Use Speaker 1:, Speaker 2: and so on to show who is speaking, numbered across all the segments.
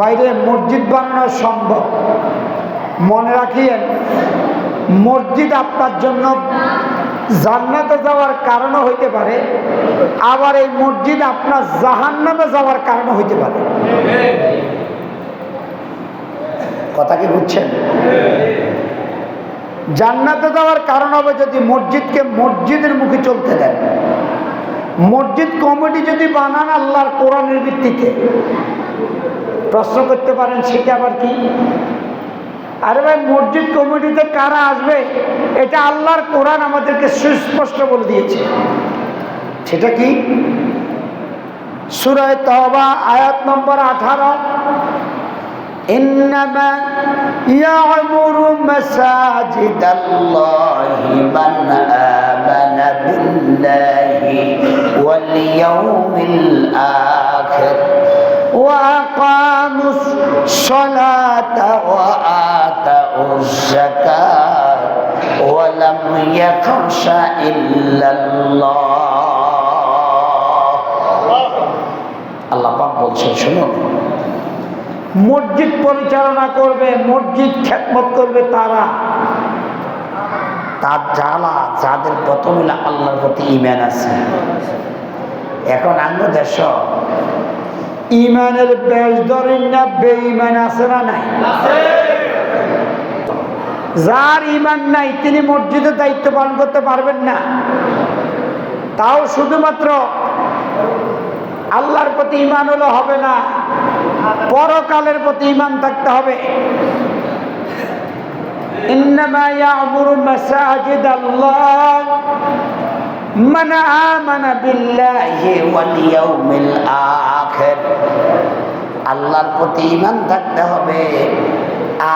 Speaker 1: বাইরে মসজিদ বানানো সম্ভব। মনে রাখিয়েন, মসজিদ আপনার জন্য জান্নাতে যাওয়ার কারণও হইতে পারে, আবার এই মসজিদ আপনার জাহান্নামে যাওয়ার কারণও হইতে পারে। কথা কি বুঝছেন? জান্নাতে যাওয়ার কারণ হবে যদি মসজিদকে মসজিদের মুখে চলতে দেন। মসজিদ কমিটি যদি বানান আল্লাহর কোরআনের ভিত্তিতে। প্রশ্ন করতে পারেন সেটা আবার কি আরে ভাই মসজিদ কমিটিতে কারা আসবে এটা আল্লাহর কোরআন আমাদেরকে সুস্পষ্ট বলে দিয়েছে সেটা কি সুরায় তহবা আয়াত নম্বর আঠারো إنما يعمر مساجد الله من آمن بالله واليوم الآخر وأقاموا الصلاة وآتوا الزكاة ولم يخش إلا الله আল্লাহ পাক বলছেন শুনুন মসজিদ পরিচালনা করবে মসজিদ খেদমত করবে তারা তার জ্বালা যাদের প্রথম আল্লাহর প্রতি ইমান আছে এখন আমরা দেশ ইমানের বেশ ধরেন না বেঈমান আছে না নাই যার ইমান নাই তিনি মসজিদের দায়িত্ব পালন করতে পারবেন না তাও শুধুমাত্র আল্লাহর প্রতি ইমান হলে হবে না পরকালের প্রতি ইমান থাকতে হবে إنما يعمر مساجد الله من آمن بالله واليوم الآخر আল্লাহর প্রতি ইমান থাকতে হবে,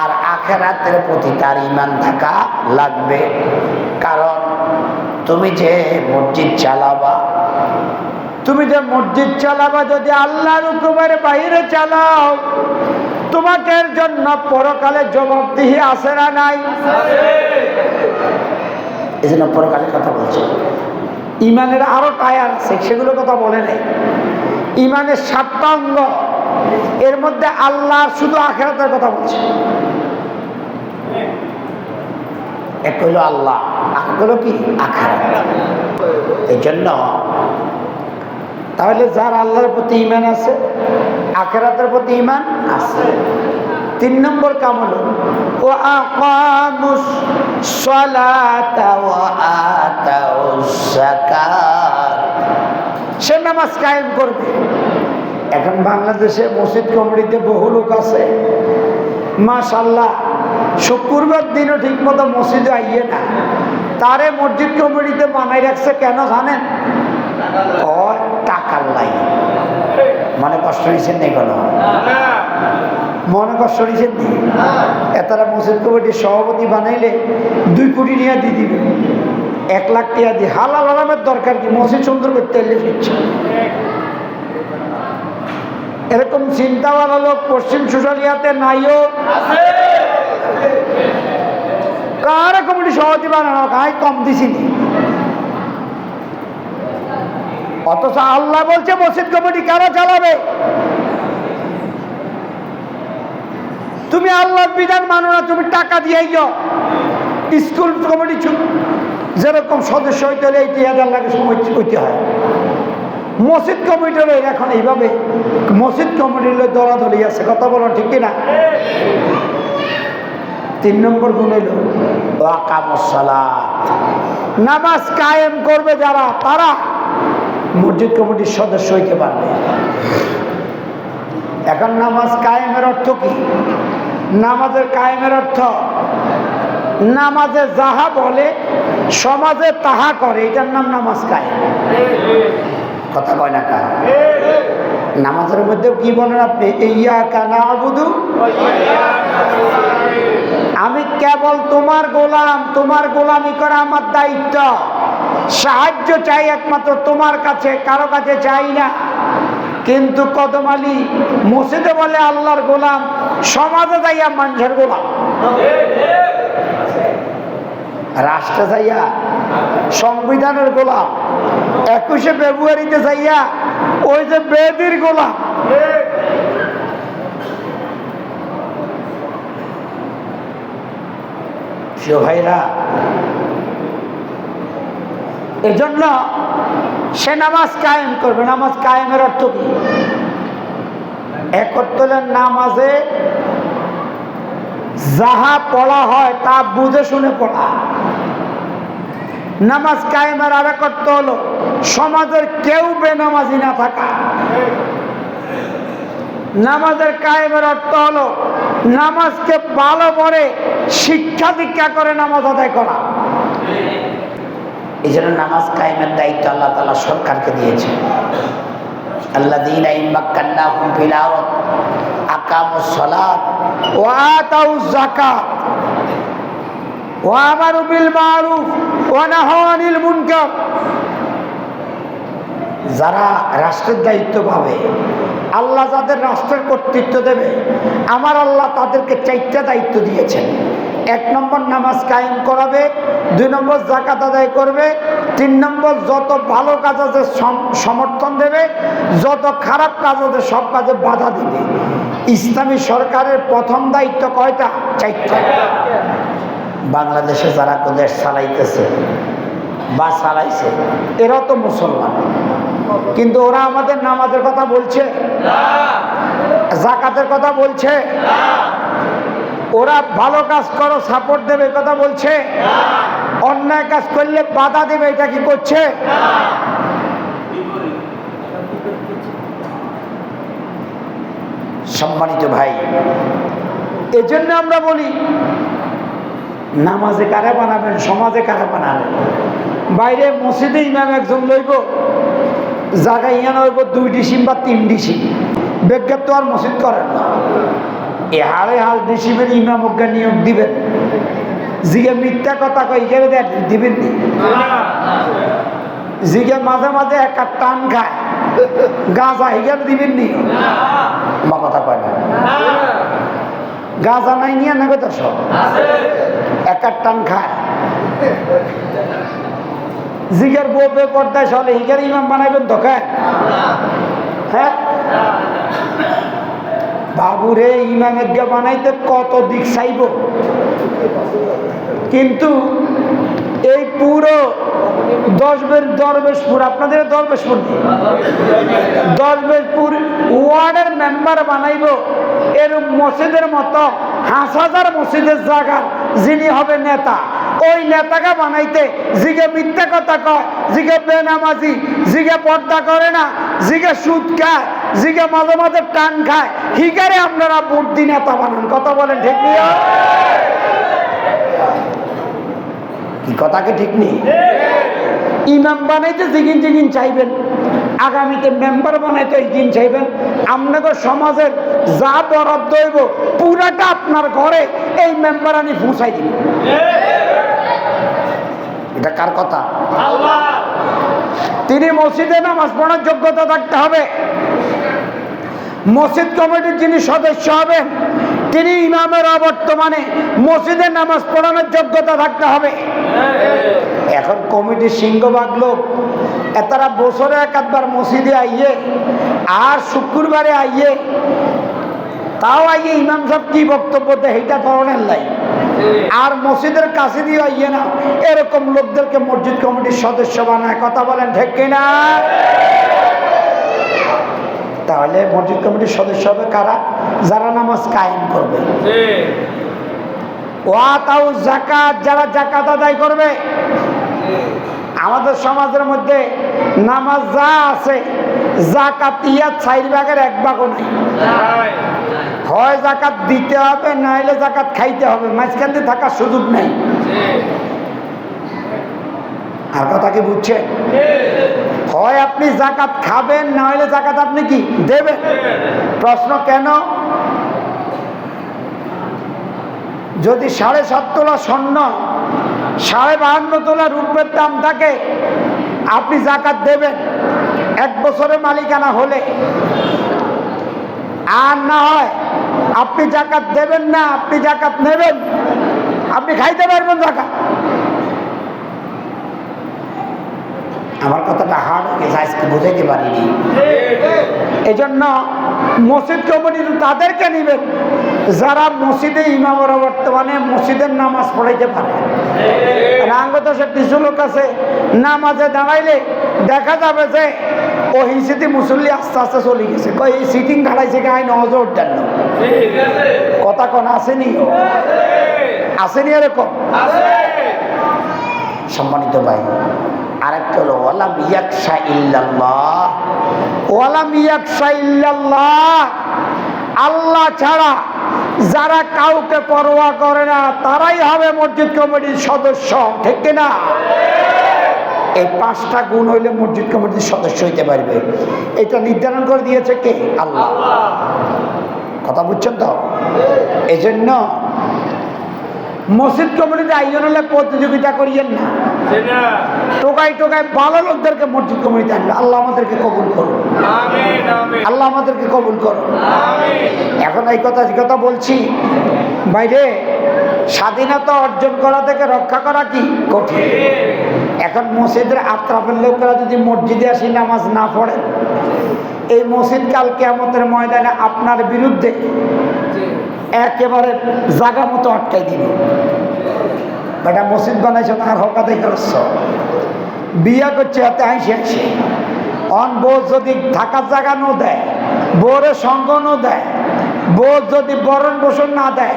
Speaker 1: আর আখেরাতের প্রতি তার ইমান থাকা লাগবে। কারণ তুমি যে মসজিদ চালাবা, তুমি যে মসজিদ চালাবা যদি আল্লাহর হুকুমের বাইরে চালাও, তোমাকে জন্য পরকালে জবাবদিহি আসে না নাই? এই জন্য পরকালে কথা বলছে। ইমানের আরও টায়ার আছে সেগুলো কথা বলে নেই। ইমানের সাতটা অঙ্গ। এর মধ্যে আল্লাহর শুধু আখেরাতের কথা বলছে। এক হইল আল্লাহ হলো কি? আখেরাত। এই জন্য তাহলে যার আল্লাহর প্রতি ইমান আছে, আখেরাতের প্রতি ইমান আছে। তিন নম্বর কাম হলো ও আকামুস সালাতা ওয়া আতাউস যাকাত। নামাজ কায়েম করবে। এখন বাংলাদেশে মসজিদ কমিটিতে বহু লোক আছে। মাশাল্লাহ শুক্রবার দিনও ঠিক মতো মসজিদে আইয়ে না। তারে মসজিদ কমিটিতে বানাই রাখছে কেন জানেন? টাকার লাই মনে কষ্ট হয়েছেন নেই কোনো? মনে কষ্ট হয়েছেন নি? এতারা মসজিদ কমিটির সভাপতি বানাইলে দুই কোটি নিয়ে দিয়ে দিবে। এক লাখ টিয়া দিয়ে হালাল আরামের দরকার কি? মসজিদ সুন্দর করতে ফিরছে। এরকম চিন্তাওয়ালা লোক পশ্চিম সুশালিয়াতে নাইও। অথচ আল্লাহ বলছে চালাবে? তুমি বিধান মানো না, তুমি টাকা দিয়ে স্কুল কমিটি যেরকম সদস্য হইতে হলে এই হাজার লাগে সময় হইতে হয়। মসজিদ কমিটির এখন এইভাবে, মসজিদ কমিটির দলাদলি আছে, কথা বলো ঠিক কিনা? তিন নম্বর গুণ হইল নামাজ কায়েম করবে যারা, তারা মসজিদ কমিটির সদস্য হইতে পারবে। এখন নামাজ কায়েমের অর্থ কি? নামাজের কায়েমের অর্থ, নামাজে যাহা বলে সমাজে তাহা করে, এটার নাম নামাজ কায়েম। কথা কয় না কা নামাজের মধ্যে কি বলেন আপনি? ইয়া কানা আবুদু আমি কেবল তোমার গোলাম, তোমার গোলামি করা আমার দায়িত্ব। সাহায্য চাই একমাত্র তোমার কাছে, কারও কাছে চাই না। কিন্তু কদম আলী মসজিদে বলে, আল্লাহর গোলাম, সমাজে যাইয়া মানুষের গোলাম। রাষ্ট্রে চাইয়া সংবিধানের গোলাম। একুশে ফেব্রুয়ারিতে চাইয়া ওই যে বেদির গোলাম। ভাইরা, এজন্য সে নামাজ কায়েম করবে। নামাজ কায়েমের অর্থ কি? একত্তরের নামাজে যাহা পড়া হয় তা বুঝে শুনে পড়া। নামাজ কায়েমের আর অর্থ হলো। সমাজের কেউ বেনামাজি না থাকা। নামাজের কায়েমের অর্থ হলো, নামাজকে ভালো করে শিক্ষা দীক্ষা করে নামাজ আদায় করা। এই জন্য নামাজ কায়েমের দায়িত্ব আল্লাহ তালা সরকারকে দিয়েছে। আল্লাহ দিন আতাউজ যাকাত। ওয়া মারুফ ওয়া নাহাউ আনিল মুনকার। যারা রাষ্ট্রের দায়িত্ব পাবে, আল্লাহ যাদের রাষ্ট্রের কর্তৃত্ব দেবে, আমার আল্লাহ তাদেরকে চারটা দায়িত্ব দিয়েছেন। এক নম্বর নামাজ কায়েম করাবে, দুই নম্বর জাকাত আদায় করবে, তিন নম্বর যত ভালো কাজ আছে সমর্থন দেবে, যত খারাপ কাজ আছে সব কাজে বাধা দিবে। ইসলামী সরকারের প্রথম দায়িত্ব কয়টা? চারটা। বাংলাদেশে যারা দেশ চালাইতেছে বা চালাইছে এরা তো মুসলমান। কিন্তু ওরা আমাদের নামাজের কথা বলছে, জাকাতের কথা বলছে, ওরা ভালো কাজ করো সাপোর্ট দেবে কথা বলছে, অন্যায় কাজ করলে বাধা দেবে, এটা কি করছে? সম্মানিত ভাই, এজন্য আমরা বলি নামাজে কারা বানাবেন, সমাজে কারা বানাবেন? বাইরে মসজিদে ইমাম একজন লইব জায়গা ইয়ান হইব দুই ডিসিম বা তিন ডিসিম বেজ্ঞাত তো আর মসজিদ করেন না। এ হারে হাল ডিসিমের ইমাম অজ্ঞা নিয়োগ দিবেন। জিগে মিথ্যা কথা কই দেন দিবেন জিগে মাঝে মাঝে একটা টান খায়। গাঁজা, এখানে দিবেন নি? মা কথা কয় না। গাঁজা নাই নিয়ে নেবে তো সব। এক এক টান খায়। জিগের বউ বে পর্দায় চলে হিগের ইমাম বানাইবেন তো খায় হ্যাঁ বাবুরে ইমামের গে বানাইতে কত দিক চাইব? কিন্তু এই পুরো দশবের দরবেশপুর আপনাদের দরবেশপুর দরবেশপুর ওয়ার্ডের মেম্বার বানাইব এর মসজিদের মতো হাজার মসজিদের জায়গা যিনি হবে নেতা। ওই নেতাকে বানাইতে জিগে মিথ্যা কথা কয় জিগে বেনামাজি জিগে পর্দা করে না জিগে সুদ খায় জিগে মাঝে মাঝে টান খায়। হিগারে আপনারা বুদ্ধি নেতা বানান কথা বলেন ঠিক নিয়ে কি কথা কি ঠিক নেই ইমাম বানাইতে জিগিন জিগিন চাইবেন। আগামীতে মেম্বার বানাইতে জিন চাইবেন। আপনাদের সমাজের যা বরাদ্দ হইব পুরাটা আপনার ঘরে এই মেম্বার আনি পৌঁছাই দিন এটা কার কথা? তিনি মসজিদে নামাজ পড়ার যোগ্যতা থাকতে হবে। মসজিদ কমিটির যিনি সদস্য হবেন, তিনি ইমামের অবর্তমানে মসজিদে নামাজ পড়ানোর যোগ্যতা থাকতে হবে। কমিটির সিংহভাগ লোক এতারা বছরে একাধবার মসজিদে আইয়ে আর শুক্রবারে আইয়ে তাও আইয়ে ইমাম সাহেব কি বক্তব্য দেয় সেইটা ধরনের লাই। আর মসজিদের কাছে দিয়ে আইয়ে না এরকম লোকদেরকে মসজিদ কমিটির সদস্য বানায় কথা বলেন ঠিক কিনা? তাহলে মসজিদ কমিটির সদস্য হবে কারা? যারা নামাজ কায়েম করবে। ওয়াতাউ জাকাত যারা জাকাত আদায় করবে আমাদের সমাজের মধ্যে নামাজ যা আছে, জাকাত ইয়া চার ভাগের এক ভাগও নাই। হয় জাকাত দিতে হবে না হলে জাকাত খাইতে হবে, মাঝখান দিয়ে থাকার সুযোগ নেই। আর কথা কি বুঝছেন? হয় আপনি জাকাত খাবেন না হলে জাকাত আপনি কি দেবেন? প্রশ্ন কেন? যদি সাড়ে সাত তোলা স্বর্ণ সাড়ে বাহান্ন তোলা রূপের দাম থাকে। আপনি জাকাত দেবেন। এক বছরের মালিকানা হলে। আর না হয় আপনি জাকাত দেবেন না আপনি জাকাত নেবেন। আপনি খাইতে পারবেন জাকাত। আমার কথাটা হার্ড বুঝাইতে পারিনি। এই জন্য মসজিদ কমিটি তাদেরকে নিবেন। যারা মসজিদে ইমামরা বর্তমানে মসজিদের নামাজ পড়াইতে পারে। রাঙ্গত কিছু লোক আছে নামাজে দাঁড়াইলে দেখা যাবে যে ও হিসিতে মুসল্লি আস্তে আস্তে চলে গেছে। এই সিটিং খাড়াইছে গায়ে নজর দেন কথা কোন আসেনি আসেনি এরকম? সম্মানিত ভাই আরেকটা হলো, ওয়ালাম ইয়াকশা ইল্লাল্লাহ। আল্লাহ ছাড়া যারা কাউকে পরোয়া করে না, তারাই হবে মসজিদ কমিটির সদস্য, ঠিক কিনা এই পাঁচটা গুণ হইলে মসজিদ কমিটির সদস্য হইতে পারবে। এটা নির্ধারণ করে দিয়েছে কে? আল্লাহ। কথা বুঝছেন তো? এই জন্য মসজিদ কমিটিতে আয়োজন হলে প্রতিযোগিতা করিয়েন না। টোকাই টোকাই ভালো লোকদেরকে মসজিদ কমিটিতে আনবে। আল্লাহ আমাদেরকে কবুল করুন। আল্লাহ আমাদেরকে কবুল করুন। এখন এই কথা যে কথা বলছি। বাইরে স্বাধীনতা অর্জন করা থেকে রক্ষা করা কি কঠিন? এখন মসজিদের আত্রাফের লোকেরা যদি মসজিদে আসি নামাজ না পড়ে এই মসজিদ কাল কেমতের ময়দানে আপনার বিরুদ্ধে একেবারে জাগা মতো আটকাই দিবে। বেটা মসজিদ বানাইছ না, আর হকাতে করছ? বিয়া করছে হাতে আইসে আইসে অন বোধ যদি থাকার জায়গা নো দেয় বোরে সঙ্গ নো দেয়, বউ যদি বরণ পোষণ না দেয়,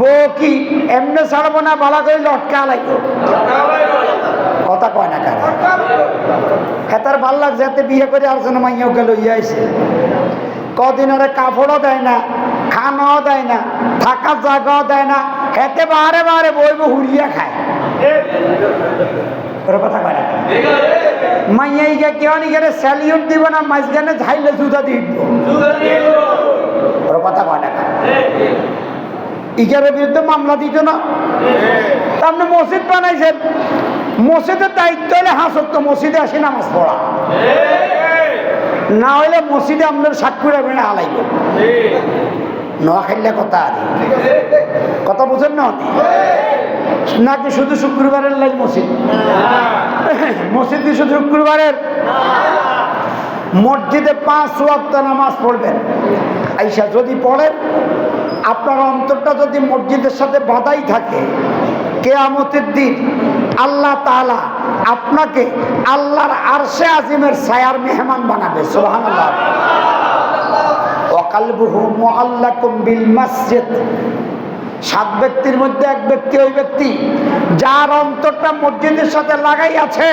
Speaker 1: বউ কি এমনি ছাড়বো না, বালা করে লটকা লাগবে? কথা কয় না কারা? হেতার ভালো লাগছে হাতে বিয়ে করে আর যেন মাইয়াও গেল ইয়ে কদিন আরে কাপড়ও দেয় না, খানাও দেয় না, থাকার জায়গাও দেয় না হেতে বারে বারে বইব হুড়িয়া খায়। স্যালিউট দিব না, মাঝখানে ঝাইলে জুতা দিব। ওর কথা কয় না। আপনি মসজিদ বানাইছেন মসজিদের দায়িত্ব হলে হাসত তো মসজিদে আসি নামাজ পড়া। না হইলে মসজিদে আপনার সাক্ষুরা বেড়ে হালাইব। নোয়া খাইলে কথা কথা বুঝেন না? নাকি শুধু শুক্রবারের লাইন মসজিদ? মসজিদ শুধু শুক্রবারের? মসজিদে পাঁচ ওয়াক্ত নামাজ পড়বেন। আইসা যদি পড়েন, আপনার অন্তরটা যদি মসজিদের সাথে বাধাই থাকে, কেয়ামতের দিন আল্লাহ তাআলা আপনাকে আল্লাহর আরশে আজিমের ছায়ার মেহমান বানাবে। সুবহানাল্লাহ। ওয়াকালবুহু মুআল্লাকুম বিল মসজিদ। সাত ব্যক্তির মধ্যে এক ব্যক্তি ওই ব্যক্তি, যার অন্তরটা মসজিদের সাথে লাগাই আছে।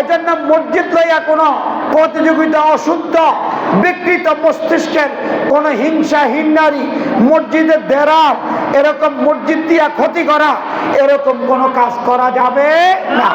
Speaker 1: এজন্য মসজিদ লইয়া কোনো প্রতিযোগিতা, অশুদ্ধ, বিকৃত মস্তিষ্কের কোনো হিংসা হিন্নারি মসজিদের দেরার, এরকম মসজিদ দিয়া ক্ষতি করা, এরকম কোনো কাজ করা যাবে না।